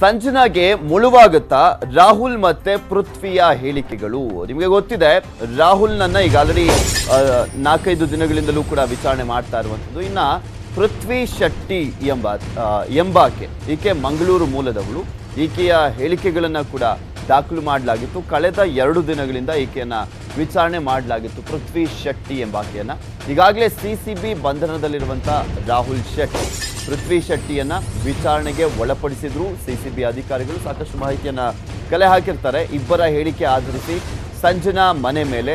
ಸಂಜನಾಗೆ ಮುಳುವಾಗುತ್ತಾ ರಾಹುಲ್ ಮತ್ತೆ ಪೃಥ್ವಿಯ ಹೇಳಿಕೆಗಳು. ನಿಮಗೆ ಗೊತ್ತಿದೆ, ರಾಹುಲ್ ನನ್ನ ಈಗ ಆಲ್ರೆಡಿ ನಾಲ್ಕೈದು ದಿನಗಳಿಂದಲೂ ಕೂಡ ವಿಚಾರಣೆ ಮಾಡ್ತಾ ಇರುವಂಥದ್ದು. ಇನ್ನ ಪೃಥ್ವಿ ಶೆಟ್ಟಿ ಎಂಬ ಎಂಬಾಕೆ, ಈಕೆ ಮಂಗಳೂರು ಮೂಲದವಳು. ಈಕೆಯ ಹೇಳಿಕೆಗಳನ್ನು ಕೂಡ ದಾಖಲು ಮಾಡಲಾಗಿತ್ತು. ಕಳೆದ ಎರಡು ದಿನಗಳಿಂದ ಈಕೆಯನ್ನ ವಿಚಾರಣೆ ಮಾಡಲಾಗಿತ್ತು ಪೃಥ್ವಿ ಶೆಟ್ಟಿ ಎಂಬಾಕೆಯನ್ನು. ಈಗಾಗಲೇ ಸಿ ಸಿ ಬಿ ಬಂಧನದಲ್ಲಿರುವಂಥ ರಾಹುಲ್ ಶೆಟ್ಟಿ. ಪೃಥ್ವಿ ಶೆಟ್ಟಿಯನ್ನ ವಿಚಾರಣೆಗೆ ಒಳಪಡಿಸಿದ್ರು. ಸಿಸಿಬಿ ಅಧಿಕಾರಿಗಳು ಸಾಕಷ್ಟು ಮಾಹಿತಿಯನ್ನ ಕಲೆ ಹಾಕಿರ್ತಾರೆ. ಇಬ್ಬರ ಹೇಳಿಕೆ ಆಧರಿಸಿ ಸಂಜನಾ ಮನೆ ಮೇಲೆ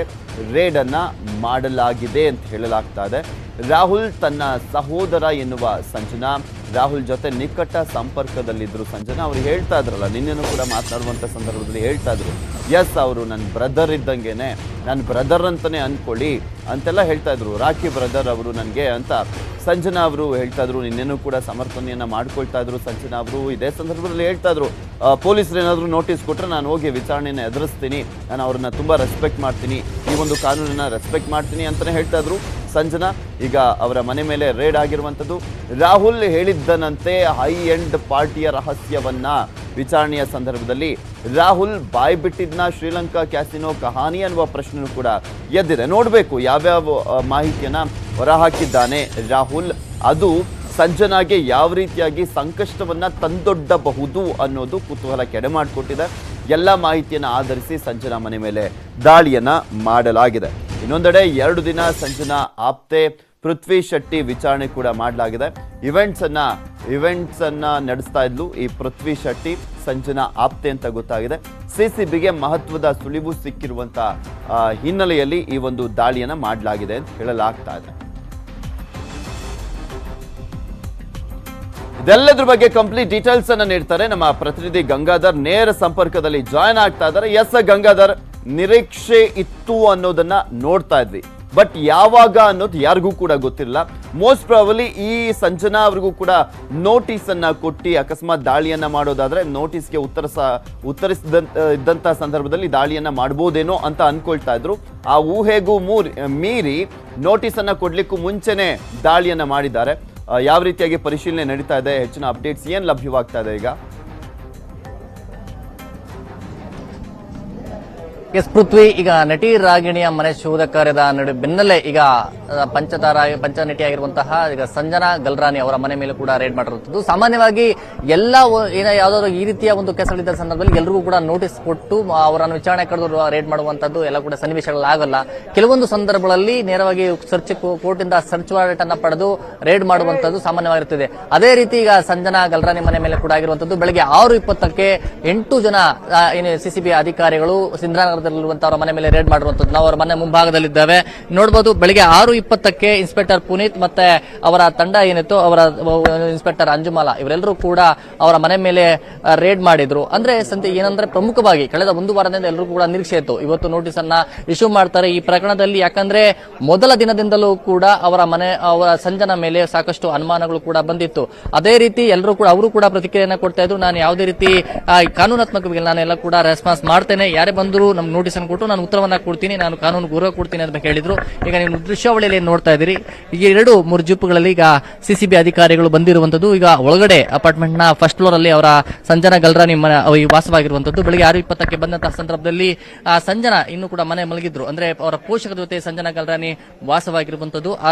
ರೇಡ್ ಅನ್ನ ಮಾಡಲಾಗಿದೆ ಅಂತ ಹೇಳಲಾಗ್ತಾ ಇದೆ. ರಾಹುಲ್ ತನ್ನ ಸಹೋದರ ಎನ್ನುವ ಸಂಜನಾ, ರಾಹುಲ್ ಜೊತೆ ನಿಕಟ ಸಂಪರ್ಕದಲ್ಲಿದ್ದರು ಸಂಜನಾ. ಅವರು ಹೇಳ್ತಾ ಇದ್ರಲ್ಲ, ನಿನ್ನೆನೂ ಕೂಡ ಮಾತನಾಡುವಂಥ ಸಂದರ್ಭದಲ್ಲಿ ಹೇಳ್ತಾ ಇದ್ರು. ಎಸ್ ಅವರು ನನ್ನ ಬ್ರದರ್ ಇದ್ದಂಗೆನೆ ನನ್ನ ಬ್ರದರ್ ಅಂತಲೇ ಅಂದ್ಕೊಳ್ಳಿ ಅಂತೆಲ್ಲ ಹೇಳ್ತಾಯಿದ್ರು ರಾಖಿ ಬ್ರದರ್ ಅವರು ನನಗೆ ಅಂತ ಸಂಜನಾ ಅವರು ಹೇಳ್ತಾಯಿದ್ರು ನಿನ್ನೆನೂ ಕೂಡ ಸಮರ್ಥನೆಯನ್ನು ಮಾಡ್ಕೊಳ್ತಾ ಇದ್ರು ಸಂಜನಾ ಅವರು. ಇದೇ ಸಂದರ್ಭದಲ್ಲಿ ಹೇಳ್ತಾ ಇದ್ರು. ಪೊಲೀಸರು ಏನಾದರೂ ನೋಟಿಸ್ ಕೊಟ್ಟರೆ ನಾನು ಹೋಗಿ ವಿಚಾರಣೆಯನ್ನು ಎದುರಿಸ್ತೀನಿ. ನಾನು ಅವ್ರನ್ನ ತುಂಬ ರೆಸ್ಪೆಕ್ಟ್ ಮಾಡ್ತೀನಿ. ಈ ಒಂದು ಕಾನೂನನ್ನು ರೆಸ್ಪೆಕ್ಟ್ ಮಾಡ್ತೀನಿ ಅಂತಲೇ ಹೇಳ್ತಾ ಇದ್ರು. ಸಂಜನಾ, ಈಗ ಅವರ ಮನೆ ಮೇಲೆ ರೇಡ್ ಆಗಿರುವಂಥದ್ದು. ರಾಹುಲ್ ಹೇಳಿದ್ದನಂತೆ ಹೈ ಎಂಡ್ ಪಾರ್ಟಿಯ ರಹಸ್ಯವನ್ನ ವಿಚಾರಣೆಯ ಸಂದರ್ಭದಲ್ಲಿ ರಾಹುಲ್ ಬಾಯ್ ಬಿಟ್ಟಿದ್ನ ಶ್ರೀಲಂಕಾ ಕ್ಯಾಸಿನೋ ಕಹಾನಿ ಅನ್ನುವ ಪ್ರಶ್ನೆಯೂ ಕೂಡ ಎದ್ದಿದೆ. ನೋಡಬೇಕು ಯಾವ್ಯಾವ ಮಾಹಿತಿಯನ್ನ ಹೊರಹಾಕಿದ್ದಾನೆ ರಾಹುಲ್. ಅದು ಸಂಜನಾಗೆ ಯಾವ ರೀತಿಯಾಗಿ ಸಂಕಷ್ಟವನ್ನ ತಂದೊಡ್ಡಬಹುದು ಅನ್ನೋದು ಕುತೂಹಲ ಕೆಡೆ ಮಾಡಿಕೊಟ್ಟಿದೆ. ಎಲ್ಲ ಮಾಹಿತಿಯನ್ನು ಆಧರಿಸಿ ಸಂಜನಾ ಮನೆ ಮೇಲೆ ದಾಳಿಯನ್ನು ಮಾಡಲಾಗಿದೆ. ಇನ್ನೊಂದೆಡೆ ಎರಡು ದಿನ ಸಂಜನಾ ಆಪ್ತೆ, ಪೃಥ್ವಿ ಶೆಟ್ಟಿ ವಿಚಾರಣೆ ಕೂಡ ಮಾಡಲಾಗಿದೆ. ಇವೆಂಟ್ಸ್ ಅನ್ನ ಇವೆಂಟ್ಸ್ ಅನ್ನ ನಡೆಸ್ತಾ ಇದ್ಲು ಈ ಪೃಥ್ವಿ ಶೆಟ್ಟಿ, ಸಂಜನಾ ಆಪ್ತೆ ಅಂತ ಗೊತ್ತಾಗಿದೆ. ಸಿಸಿಬಿಗೆ ಮಹತ್ವದ ಸುಳಿವು ಸಿಕ್ಕಿರುವಂತ ಹಿನ್ನೆಲೆಯಲ್ಲಿ ಈ ಒಂದು ದಾಳಿಯನ್ನ ಮಾಡಲಾಗಿದೆ ಅಂತ ಹೇಳಲಾಗ್ತಾ ಇದೆ. ಇದೆಲ್ಲದ್ರ ಬಗ್ಗೆ ಕಂಪ್ಲೀಟ್ ಡೀಟೇಲ್ಸ್ ಅನ್ನ ನೀಡ್ತಾರೆ ನಮ್ಮ ಪ್ರತಿನಿಧಿ ಗಂಗಾಧರ್. ನೇರ ಸಂಪರ್ಕದಲ್ಲಿ ಜಾಯ್ನ್ ಆಗ್ತಾ ಇದ್ದಾರೆ. ಎಸ್ ಗಂಗಾಧರ್. ನಿರೀಕ್ಷೆ ಇತ್ತು ಅನ್ನೋದನ್ನ ನೋಡ್ತಾ ಇದ್ವಿ. ಬಟ್ ಯಾವಾಗ ಅನ್ನೋದು ಯಾರಿಗೂ ಕೂಡ ಗೊತ್ತಿಲ್ಲ ಮೋಸ್ಟ್ ಪ್ರಾಬಲಿ ಈ ಸಂಜನಾ ಅವ್ರಿಗೂ ಕೂಡ ನೋಟಿಸ್ ಅನ್ನ ಕೊಟ್ಟು ಅಕಸ್ಮಾತ್ ದಾಳಿಯನ್ನ ಮಾಡೋದಾದ್ರೆ ನೋಟಿಸ್ಗೆ ಉತ್ತರ ಉತ್ತರಿಸಿದ ಇದ್ದಂತ ಸಂದರ್ಭದಲ್ಲಿ ದಾಳಿಯನ್ನ ಮಾಡ್ಬೋದೇನೋ ಅಂತ ಅನ್ಕೊಳ್ತಾ ಇದ್ರು. ಆ ಊಹೆಗೂ ಮೂರ್ ಮೀರಿ ನೋಟಿಸ್ ಅನ್ನ ಕೊಡ್ಲಿಕ್ಕೂ ಮುಂಚೆನೆ ದಾಳಿಯನ್ನ ಮಾಡಿದ್ದಾರೆ. ಯಾವ ರೀತಿಯಾಗಿ ಪರಿಶೀಲನೆ ನಡೀತಾ ಇದೆ, ಹೆಚ್ಚಿನ ಅಪ್ಡೇಟ್ಸ್ ಏನು ಲಭ್ಯವಾಗ್ತಾ ಇದೆ ಈಗ? ಎಸ್ ಪೃಥ್ವಿ, ಈಗ ನಟಿ ರಾಗಿಣಿಯ ಮನೆ ಶೋಧ ಕಾರ್ಯದ ನಡು ಬೆನ್ನಲ್ಲೇ ಈಗ ಪಂಚತಾರ ಪಂಚನಟಿ ಆಗಿರುವಂತಹ ಈಗ ಸಂಜನಾ ಗಲ್ರಾನಿ ಅವರ ಮನೆ ಮೇಲೆ ಕೂಡ ರೇಡ್ ಮಾಡಿರುವಂಥದ್ದು. ಸಾಮಾನ್ಯವಾಗಿ ಎಲ್ಲ ಏನ ಯಾವ್ದಾದ್ರು ಈ ರೀತಿಯ ಒಂದು ಕೆಸಗಳಿದ್ದ ಸಂದರ್ಭದಲ್ಲಿ ಎಲ್ಲರಿಗೂ ಕೂಡ ನೋಟಿಸ್ ಕೊಟ್ಟು ಅವರನ್ನು ವಿಚಾರಣೆ ಕರೆದು ರೇಡ್ ಮಾಡುವಂತದ್ದು ಎಲ್ಲ ಕೂಡ ಸನ್ನಿವೇಶಗಳಾಗಲ್ಲ. ಕೆಲವೊಂದು ಸಂದರ್ಭಗಳಲ್ಲಿ ನೇರವಾಗಿ ಸರ್ಚ್ ಕೋರ್ಟ್ ಇಂದ ಸರ್ಚ್ ವಾರೆಂಟ್ ಅನ್ನ ಪಡೆದು ರೇಡ್ ಮಾಡುವಂತದ್ದು ಸಾಮಾನ್ಯವಾಗಿರುತ್ತದೆ. ಅದೇ ರೀತಿ ಈಗ ಸಂಜನಾ ಗಲ್ರಾನಿ ಮನೆ ಮೇಲೆ ಕೂಡ ಆಗಿರುವಂತದ್ದು ಬೆಳಗ್ಗೆ ಆರು ಇಪ್ಪತ್ತಕ್ಕೆ ಎಂಟು ಜನ ಸಿಸಿಬಿ ಏನು ಸಿಸಿಬಿ ಅಧಿಕಾರಿಗಳು ಅವರ ಮನೆ ಮೇಲೆ ರೇಡ್ ಮಾಡಿರುವಂತದ್ದು. ನಾವು ಅವರ ಮನೆ ಮುಂಭಾಗದಲ್ಲಿದ್ದೇವೆ. ನೋಡಬಹುದು ಬೆಳಿಗ್ಗೆ ಆರು ಇಪ್ಪತ್ತಕ್ಕೆ ಇನ್ಸ್ಪೆಕ್ಟರ್ ಪುನೀತ್ ಮತ್ತೆ ಅವರ ತಂಡ ಏನಿತ್ತು ಅವರ ಇನ್ಸ್ಪೆಕ್ಟರ್ ಅಂಜುಮಾಲಾ, ಇವರೆಲ್ಲರೂ ಕೂಡ ಅವರ ಮನೆ ಮೇಲೆ ರೇಡ್ ಮಾಡಿದ್ರು. ಅಂದ್ರೆ, ಸಂತೆ, ಏನಂದ್ರೆ ಪ್ರಮುಖವಾಗಿ ಕಳೆದ ಒಂದು ವಾರದಿಂದ ಎಲ್ಲರೂ ಕೂಡ ನಿರೀಕ್ಷೆ ಇತ್ತು. ಇವತ್ತು ನೋಟಿಸ್ ಅನ್ನ ಇಶ್ಯೂ ಮಾಡ್ತಾರೆ ಈ ಪ್ರಕರಣದಲ್ಲಿ. ಯಾಕಂದ್ರೆ, ಮೊದಲ ದಿನದಿಂದಲೂ ಕೂಡ ಅವರ ಮನೆ, ಅವರ ಸಂಜನ ಮೇಲೆ ಸಾಕಷ್ಟು ಅನುಮಾನಗಳು ಕೂಡ ಬಂದಿತ್ತು. ಅದೇ ರೀತಿ ಎಲ್ಲರೂ ಕೂಡ, ಅವರು ಕೂಡ ಪ್ರತಿಕ್ರಿಯೆಯನ್ನ ಕೊಡ್ತಾ ಇದ್ರು. ನಾನು ಯಾವುದೇ ರೀತಿ ಕಾನೂನಾತ್ಮಕವಾಗಿ ನಾನೆಲ್ಲ ಕೂಡ ರೆಸ್ಪಾನ್ಸ್ ಮಾಡ್ತೇನೆ. ಯಾರೇ ಬಂದರೂ ನಮ್ಗೆ ನೋಟಿಸ್ ಅನ್ನು ಕೊಟ್ಟು ನಾನು ಉತ್ತರವನ್ನ ಕೊಡ್ತೀನಿ, ನಾನು ಕಾನೂನು ಗೌರವ ಕೊಡ್ತೀನಿ ಅಂತ ಹೇಳಿದ್ರು. ಈಗ ನೀವು ದೃಶ್ಯಾವಳಿಯಲ್ಲಿ ನೋಡ್ತಾ ಇದ್ದೀರಿ? ಈ ಎರಡು ಮೂರು ಜೀಪುಗಳಲ್ಲಿ ಈಗ ಸಿಸಿಬಿ ಅಧಿಕಾರಿಗಳು ಬಂದಿರುವಂತದ್ದು ಈಗ ಒಳಗಡೆ ಅಪಾರ್ಟ್ಮೆಂಟ್ನ ಫಸ್ಟ್ ಫ್ಲೋರ್ ಅಲ್ಲಿ ಅವರ ಸಂಜನಾ ಗಲ್ರಾ ನಿಮ್ಮ ವಾಸವಾಗಿರುವಂತದ್ದು ಬೆಳಿಗ್ಗೆ ಆರು ಇಪ್ಪತ್ತಕ್ಕೆ ಬಂದಂತಹ ಸಂದರ್ಭದಲ್ಲಿ, ಆ ಸಂಜನಾ ಇನ್ನು ಕೂಡ ಮನೆ ಮಲಗಿದ್ರು. ಅಂದ್ರೆ ಅವರ ಪೋಷಕರ ಜೊತೆ ಸಂಜನಾ ಗಲ್ರಾನಿ ವಾಸವಾಗಿರುವಂತದ್ದು ಆ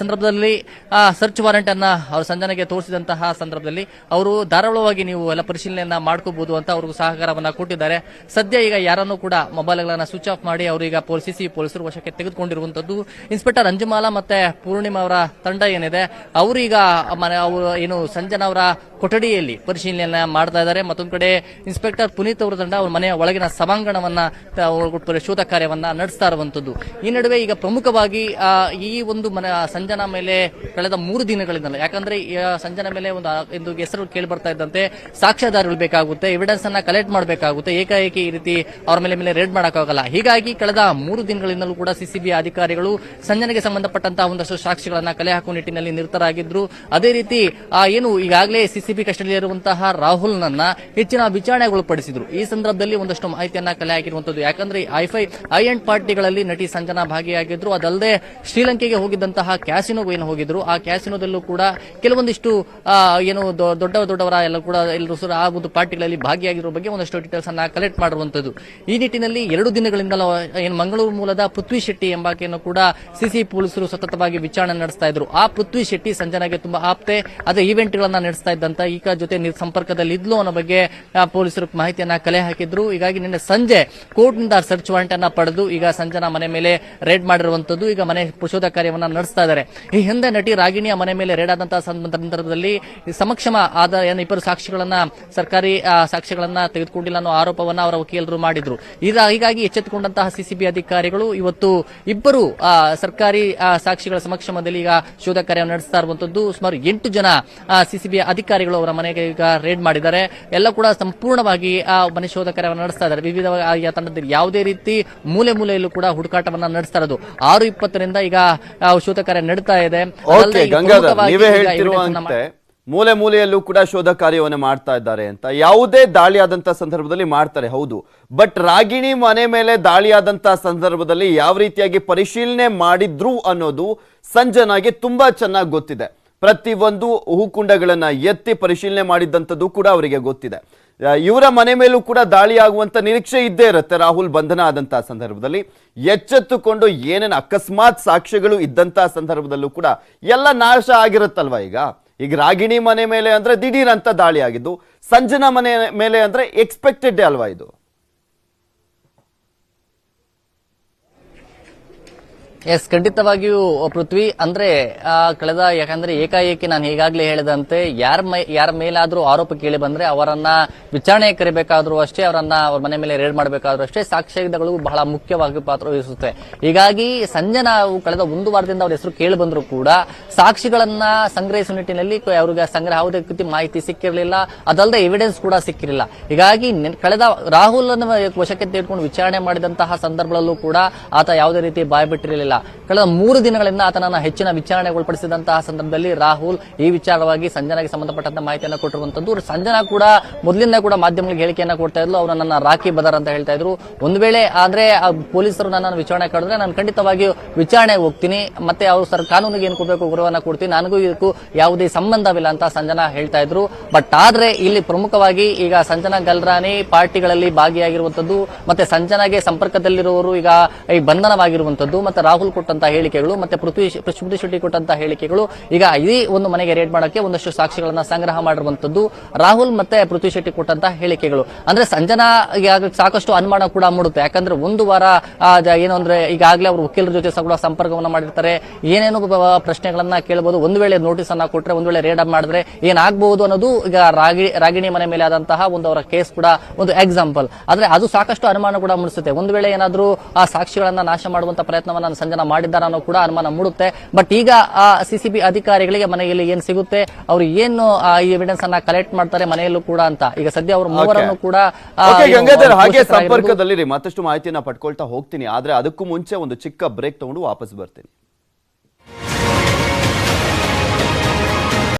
ಸಂದರ್ಭದಲ್ಲಿ, ಆ ಸರ್ಚ್ ವಾರೆಂಟ್ ಅನ್ನ ಅವರು ಸಂಜನೆಗೆ ತೋರಿಸಿದಂತಹ ಸಂದರ್ಭದಲ್ಲಿ ಅವರು ಧಾರಾಳವಾಗಿ ನೀವು ಎಲ್ಲ ಪರಿಶೀಲನೆಯನ್ನ ಮಾಡ್ಕೋಬಹುದು ಅಂತ ಅವ್ರಿಗೂ ಸಹಕಾರವನ್ನ ಕೊಟ್ಟಿದ್ದಾರೆ. ಸದ್ಯ ಈಗ ಯಾರನ್ನೂ ಕೂಡ ಮೊಬೈಲ್ಗಳನ್ನ ಸ್ವಿಚ್ ಆಫ್ ಮಾಡಿ ಅವರೀಗ ಸಿಸಿ ಪೊಲೀಸರು ವಶಕ್ಕೆ ತೆಗೆದುಕೊಂಡಿರುವಂತದ್ದು ಇನ್ಸ್ಪೆಕ್ಟರ್ ಅಂಜುಮಾಲಾ ಮತ್ತೆ ಪೂರ್ಣಿಮಾ ಅವರ ತಂಡ ಏನಿದೆ, ಅವರೀಗ ಮನೆ ಅವರು ಏನು ಸಂಜನಾ ಅವರ ಕೊಠಡಿಯಲ್ಲಿ ಪರಿಶೀಲನೆ ಮಾಡ್ತಾ ಇದ್ದಾರೆ. ಮತ್ತೊಂದು ಕಡೆ ಇನ್ಸ್ಪೆಕ್ಟರ್ ಪುನೀತ್ ಅವರ ತಂಡ ಅವ್ರ ಮನೆಯ ಒಳಗಿನ ಸಭಾಂಗಣವನ್ನ ಶೋಧ ಕಾರ್ಯವನ್ನ ನಡೆಸ್ತಾ ಇರುವಂತದ್ದು ಈ ನಡುವೆ ಈಗ ಪ್ರಮುಖವಾಗಿ ಈ ಒಂದು ಮನೆ ಸಂಜನಾ ಮೇಲೆ ಕಳೆದ ಮೂರು ದಿನಗಳಿಂದಲ್ಲ ಯಾಕಂದ್ರೆ ಸಂಜನಾ ಮೇಲೆ ಒಂದು ಎಂದು ಹೆಸರು ಕೇಳಿ ಬರ್ತಾ ಇದ್ದಂತೆ, ಸಾಕ್ಷ್ಯಾಧಾರಗಳು ಬೇಕಾಗುತ್ತೆ ಎವಿಡೆನ್ಸ್ ಅನ್ನ ಕಲೆಕ್ಟ್ ಮಾಡಬೇಕಾಗುತ್ತೆ, ಏಕಾಏಕಿ ಈ ರೀತಿ ಅವರ ಮೇಲೆ ಮೇಲೆ ರೇಡ್ ಮಾಡೋಕ್ಕಾಗಲ್ಲ. ಹೀಗಾಗಿ ಕಳೆದ ಮೂರು ದಿನಗಳಿಂದಲೂ ಕೂಡ ಸಿಸಿಬಿ ಅಧಿಕಾರಿಗಳು ಸಂಜನೆಗೆ ಸಂಬಂಧಪಟ್ಟಂತಹ ಒಂದಷ್ಟು ಸಾಕ್ಷಿಗಳನ್ನ ಕಲೆ ಹಾಕುವ ನಿಟ್ಟಿನಲ್ಲಿ ನಿರತರಾಗಿದ್ರು. ಅದೇ ರೀತಿ ಆ, ಏನು ಈಗಾಗಲೇ ಸಿಸಿಬಿ ಕಸ್ಟಡಿಯಲ್ಲಿ ಇರುವಂತಹ ರಾಹುಲ್ ನನ್ನ ಹೆಚ್ಚಿನ ವಿಚಾರಣೆಗೊಳಪಡಿಸಿದ್ರು ಈ ಸಂದರ್ಭದಲ್ಲಿ ಒಂದಷ್ಟು ಮಾಹಿತಿಯನ್ನ ಕಲೆ ಹಾಕಿರುವಂತದ್ದು ಯಾಕಂದ್ರೆ ಐಫೈ ಐ ಅಂಡ್ ಪಾರ್ಟಿಗಳಲ್ಲಿ ನಟಿ ಸಂಜನಾ ಭಾಗಿಯಾಗಿದ್ರು. ಅದಲ್ಲದೆ ಶ್ರೀಲಂಕೆಗೆ ಹೋಗಿದ್ದಂತಹ ಕ್ಯಾಸಿನೋ ಏನು ಹೋಗಿದ್ರು. ಆ ಕ್ಯಾಸಿನೋದಲ್ಲೂ ಕೂಡ ಕೆಲವೊಂದಿಷ್ಟು ಏನು ದೊಡ್ಡ ದೊಡ್ಡವರ ಎಲ್ಲ ಕೂಡ ಎಲ್ಲರೂ ಆ ಒಂದು ಪಾರ್ಟಿಗಳಲ್ಲಿ ಭಾಗಿಯಾಗಿರೋ ಬಗ್ಗೆ ಒಂದಷ್ಟು ಡೀಟೇಲ್ಸ್ ಅನ್ನ ಕಲೆಕ್ಟ್ ಮಾಡಿರುವಂತದ್ದು ಈ ನಿಟ್ಟಿನಲ್ಲಿ ಎರಡು ದಿನಗಳಿಂದ ಏನು ಮಂಗಳೂರು ಮೂಲದ ಪೃಥ್ವಿ ಶೆಟ್ಟಿ ಎಂಬಾಕೆಯನ್ನು ಕೂಡ ಸಿಸಿ ಪೊಲೀಸರು ಸತತವಾಗಿ ವಿಚಾರಣೆ ನಡೆಸ್ತಾ ಇದ್ರು. ಆ ಪೃಥ್ವಿ ಶೆಟ್ಟಿ ಸಂಜನಾಗೆ ತುಂಬಾ ಆಪ್ತೆ. ಅದೇ ಈವೆಂಟ್ ಗಳನ್ನ ನಡೆಸ್ತಾ ಇದ್ದಂತ ಈಗ ಜೊತೆ ಸಂಪರ್ಕದಲ್ಲಿ ಇದ್ಲು ಅನ್ನೋ ಬಗ್ಗೆ ಪೊಲೀಸರು ಮಾಹಿತಿಯನ್ನ ಕಲೆ ಹಾಕಿದ್ರು. ಹೀಗಾಗಿ ನಿನ್ನೆ ಸಂಜೆ ಕೋರ್ಟ್ನಿಂದ ಸರ್ಚ್ ವಾರೆಂಟ್ ಅನ್ನ ಪಡೆದು, ಈಗ ಸಂಜನಾ ಮನೆ ಮೇಲೆ ರೇಡ್ ಮಾಡಿರುವಂತದ್ದು ಈಗ ಮನೆ ಶೋಧ ಕಾರ್ಯವನ್ನ ನಡೆಸ್ತಾ ಇದ್ದಾರೆ ಈ ಹಿಂದೆ ನಟಿ ರಾಗಿಣಿಯ ಮನೆ ಮೇಲೆ ರೇಡ್ ಆದಂತಹ ಸಂದರ್ಭದಲ್ಲಿ ಸಮಕ್ಷಮ ಆದ ಇಬ್ಬರು ಸಾಕ್ಷಿಗಳನ್ನ ಸರ್ಕಾರಿ ಸಾಕ್ಷಿಗಳನ್ನ ತೆಗೆದುಕೊಂಡಿಲ್ಲ ಅನ್ನೋ ಆರೋಪವನ್ನ ಅವರ ವಕೀಲರು ಮಾಡಿದ್ರು. ಹೀಗಾಗಿ ಎಚ್ಚೆತ್ತುಕೊಂಡಂತಹ ಸಿಸಿಬಿ ಅಧಿಕಾರಿಗಳು ಇವತ್ತು ಇಬ್ಬರು ಸರ್ಕಾರಿ ಸಾಕ್ಷಿಗಳ ಸಮಕ್ಷಮದಲ್ಲಿ ಈಗ ಶೋಧ ಕಾರ್ಯ ನಡೆಸ್ತಾ ಇರುವಂತದ್ದು ಸುಮಾರು ಎಂಟು ಜನ ಸಿಸಿಬಿ ಅಧಿಕಾರಿಗಳು ಅವರ ಮನೆಗೆ ಈಗ ರೇಡ್ ಮಾಡಿದ್ದಾರೆ. ಎಲ್ಲ ಕೂಡ ಸಂಪೂರ್ಣವಾಗಿ ಆ ಮನೆ ಶೋಧ ಕಾರ್ಯವನ್ನು ನಡೆಸ್ತಾ ಇದ್ದಾರೆ. ವಿವಿಧ ತಂಡದಲ್ಲಿ ಯಾವುದೇ ರೀತಿ ಮೂಲೆ ಮೂಲೆಯಲ್ಲೂ ಕೂಡ ಹುಡುಕಾಟವನ್ನ ನಡೆಸ್ತಾ ಇರೋದು. ಆರು ಇಪ್ಪತ್ತರಿಂದ ಈಗ ಶೋಧ ಕಾರ್ಯ ನಡೀತಾ ಇದೆ. ಮೂಲೆ ಮೂಲೆಯಲ್ಲೂ ಕೂಡ ಶೋಧ ಕಾರ್ಯವನ್ನು ಮಾಡ್ತಾ ಇದ್ದಾರೆ ಅಂತ. ಯಾವುದೇ ದಾಳಿ ಸಂದರ್ಭದಲ್ಲಿ ಮಾಡ್ತಾರೆ, ಹೌದು. ಬಟ್ ರಾಗಿಣಿ ಮನೆ ಮೇಲೆ ದಾಳಿ ಸಂದರ್ಭದಲ್ಲಿ ಯಾವ ರೀತಿಯಾಗಿ ಪರಿಶೀಲನೆ ಮಾಡಿದ್ರು ಅನ್ನೋದು ಸಂಜನಾಗೆ ತುಂಬಾ ಚೆನ್ನಾಗಿ ಗೊತ್ತಿದೆ. ಪ್ರತಿಯೊಂದು ಹೂಕುಂಡಗಳನ್ನ ಎತ್ತಿ ಪರಿಶೀಲನೆ ಮಾಡಿದ್ದಂಥದ್ದು ಕೂಡ ಅವರಿಗೆ ಗೊತ್ತಿದೆ. ಇವರ ಮನೆ ಮೇಲೂ ಕೂಡ ದಾಳಿ ಆಗುವಂತ ನಿರೀಕ್ಷೆ ಇದ್ದೇ ಇರುತ್ತೆ ರಾಹುಲ್ ಬಂಧನ ಆದಂತಹ ಸಂದರ್ಭದಲ್ಲಿ. ಎಚ್ಚೆತ್ತುಕೊಂಡು ಏನೇನು ಅಕಸ್ಮಾತ್ ಸಾಕ್ಷ್ಯಗಳು ಇದ್ದಂತಹ ಸಂದರ್ಭದಲ್ಲೂ ಕೂಡ ಎಲ್ಲ ನಾಶ ಆಗಿರುತ್ತಲ್ವಾ ಈಗ? ಈಗ ರಾಗಿಣಿ ಮನೆ ಮೇಲೆ ಅಂದರೆ ದಿಢೀರ್ ಅಂತ ದಾಳಿ ಸಂಜನಾ ಮನೆ ಮೇಲೆ ಅಂದರೆ ಎಕ್ಸ್ಪೆಕ್ಟೆಡ್ ಅಲ್ವಾ ಇದು? ಎಸ್ ಖಂಡಿತವಾಗಿಯೂ, ಪೃಥ್ವಿ, ಅಂದ್ರೆ ಕಳೆದ, ಯಾಕಂದ್ರೆ ಏಕಾಏಕಿ ನಾನು ಈಗಾಗಲೇ ಹೇಳಿದಂತೆ, ಯಾರ ಮೈ, ಯಾರ ಮೇಲಾದ್ರೂ ಆರೋಪ ಕೇಳಿ ಬಂದ್ರೆ ಅವರನ್ನ ವಿಚಾರಣೆ ಕರಿಬೇಕಾದ್ರೂ ಅಷ್ಟೇ, ಅವರನ್ನ ಅವ್ರ ಮನೆ ಮೇಲೆ ರೇಡ್ ಮಾಡಬೇಕಾದ್ರೂ ಅಷ್ಟೇ ಸಾಕ್ಷ್ಯಗಳು ಬಹಳ ಮುಖ್ಯವಾಗಿ ಪಾತ್ರ ವಹಿಸುತ್ತೆ ಹೀಗಾಗಿ, ಸಂಜೆ ನಾವು ಕಳೆದ ಒಂದು ವಾರದಿಂದ ಅವ್ರ ಹೆಸರು ಕೇಳಿ ಬಂದ್ರು ಕೂಡ, ಸಾಕ್ಷಿಗಳನ್ನ ಸಂಗ್ರಹಿಸುವ ನಿಟ್ಟಿನಲ್ಲಿ ಅವರಿಗೆ ಸಂಗ್ರಹ, ಯಾವುದೇ ರೀತಿ ಮಾಹಿತಿ ಸಿಕ್ಕಿರಲಿಲ್ಲ. ಅದಲ್ಲದೆ ಎವಿಡೆನ್ಸ್ ಕೂಡ ಸಿಕ್ಕಿರಲಿಲ್ಲ. ಹೀಗಾಗಿ ಕಳೆದ ರಾಹುಲ್ ಅನ್ನು ವಶಕ್ಕೆ ತೆಗೆದುಕೊಂಡು ವಿಚಾರಣೆ ಮಾಡಿದಂತಹ ಸಂದರ್ಭಗಳಲ್ಲೂ ಕೂಡ, ಆತ ಯಾವುದೇ ರೀತಿ ಬಾಯ್ ಬಿಟ್ಟಿರಲಿಲ್ಲ ಕಳೆದ ಮೂರು ದಿನಗಳಿಂದ ಆತನನ್ನ ಹೆಚ್ಚಿನ ವಿಚಾರಣೆಗೊಳಪಡಿಸಿದಂತಹ ಸಂದರ್ಭದಲ್ಲಿ ರಾಹುಲ್ ಈ ವಿಚಾರವಾಗಿ ಸಂಜನಾಗೆ ಸಂಬಂಧಪಟ್ಟಂತ ಮಾಹಿತಿಯನ್ನು ಕೊಟ್ಟಿರುವಂತದ್ದು. ಸಂಜನಾ ಕೂಡ ಮೊದಲಿಂದ ಕೂಡ ಮಾಧ್ಯಮಗಳಿಗೆ ಹೇಳಿಕೆಯನ್ನ ಕೊಡ್ತಾ ಇದ್ರು ಅವರು ನನ್ನ ರಾಖಿ ಬದರ್ ಅಂತ ಹೇಳ್ತಾ ಇದ್ರು. ಒಂದು ವೇಳೆ ಆದ್ರೆ ಪೊಲೀಸರು ನನ್ನನ್ನು ವಿಚಾರಣೆ ಕರೆದ್ರೆ ನಾನು ಖಂಡಿತವಾಗಿಯೂ ವಿಚಾರಣೆಗೆ ಹೋಗ್ತೀನಿ. ಮತ್ತೆ ಅವರು ಸರ್ ಕಾನೂನಿಗೆ ಏನ್ ಕೊಡಬೇಕು ಗುರುವನ್ನ ಕೊಡ್ತೀನಿ. ನನಗೂ ಇದಕ್ಕೂ ಯಾವುದೇ ಸಂಬಂಧವಿಲ್ಲ ಅಂತ ಸಂಜನಾ ಹೇಳ್ತಾ ಇದ್ರು. ಬಟ್ ಆದ್ರೆ ಇಲ್ಲಿ ಪ್ರಮುಖವಾಗಿ ಈಗ ಸಂಜನಾ ಗಲ್ರಾನಿ ಪಾರ್ಟಿಗಳಲ್ಲಿ ಭಾಗಿಯಾಗಿರುವಂತದ್ದು, ಮತ್ತೆ ಸಂಜನಾಗೆ ಸಂಪರ್ಕದಲ್ಲಿರುವವರು ಈಗ ಈ ಬಂಧನವಾಗಿರುವಂತದ್ದು, ಮತ್ತೆ ರಾಹುಲ್ ಕೊಟ್ಟಂತ ಹೇಳಿಕೆಗಳು, ಮತ್ತೆ ಪೃಥ್ವಿ ಪೃಥ್ವಿ ಶೆಟ್ಟಿ ಕೊಟ್ಟಂತ ಹೇಳಿಕೆಗಳು, ಈಗ ಈ ಒಂದು ಮನೆಗೆ ರೇಡ್ ಮಾಡೋಕೆ ಒಂದಷ್ಟು ಸಾಕ್ಷಿಗಳನ್ನ ಸಂಗ್ರಹ ಮಾಡಿರುವಂತದ್ದು ರಾಹುಲ್ ಮತ್ತೆ ಪೃಥ್ವಿ ಶೆಟ್ಟಿ ಕೊಟ್ಟಂತ ಹೇಳಿಕೆಗಳು. ಅಂದ್ರೆ ಸಂಜನಾ ಸಾಕಷ್ಟು ಅನುಮಾನ ಕೂಡ ಮೂಡುತ್ತೆ. ಯಾಕಂದ್ರೆ ಒಂದು ವಾರ ಏನು ಅಂದ್ರೆ ಈಗಾಗಲೇ ಅವರು ವಕೀಲರ ಜೊತೆ ಕೂಡ ಸಂಪರ್ಕವನ್ನ ಮಾಡಿರ್ತಾರೆ. ಏನೇನು ಪ್ರಶ್ನೆಗಳನ್ನ ಕೇಳಬಹುದು ಒಂದು ವೇಳೆ ನೋಟಿಸ್ ಅನ್ನ ಕೊಟ್ಟರೆ ಒಂದು ವೇಳೆ ರೇಡ್ ಮಾಡಿದ್ರೆ ಏನಾಗಬಹುದು ಅನ್ನೋದು ಈಗ ರಾಗಿ ರಾಗಿಣಿ ಮನೆ ಮೇಲೆ ಆದಂತಹ ಒಂದು ಅವರ ಕೇಸ್ ಕೂಡ ಒಂದು ಎಕ್ಸಾಂಪಲ್ ಆದ್ರೆ ಅದು ಸಾಕಷ್ಟು ಅನುಮಾನ ಕೂಡ ಮೂಡಿಸುತ್ತೆ. ಒಂದು ವೇಳೆ ಏನಾದರೂ, ಆ, ಸಾಕ್ಷಿಗಳನ್ನ ನಾಶ ಮಾಡುವಂತ ಪ್ರಯತ್ನವನ್ನ ಸಂಜನಾ ಮಾಡಿದ್ದಾರೆ ಅನ್ನೋ ಕೂಡ ಅನುಮಾನ ಮೂಡುತ್ತೆ. ಬಟ್ ಈಗ ಆ ಸಿಸಿಬಿ ಅಧಿಕಾರಿಗಳಿಗೆ ಮನೆಯಲ್ಲಿ ಏನ್ ಸಿಗುತ್ತೆ? ಅವರು ಏನು ಈ ಎವಿಡೆನ್ಸ್ ಅನ್ನ ಕಲೆಕ್ಟ್ ಮಾಡ್ತಾರೆ ಮನೆಯಲ್ಲೂ ಕೂಡ ಅಂತ. ಈಗ ಸದ್ಯ ಅವರು ಮೂವರನ್ನು ಕೂಡ ಹಾಗೆ ಸಂಪರ್ಕದಲ್ಲಿ ಮತ್ತಷ್ಟು ಮಾಹಿತಿಯನ್ನ ಪಡ್ಕೊಳ್ತಾ ಹೋಗ್ತೀನಿ. ಆದ್ರೆ ಅದಕ್ಕೂ ಮುಂಚೆ ಒಂದು ಚಿಕ್ಕ ಬ್ರೇಕ್ ತಗೊಂಡು ವಾಪಸ್ ಬರ್ತೀನಿ.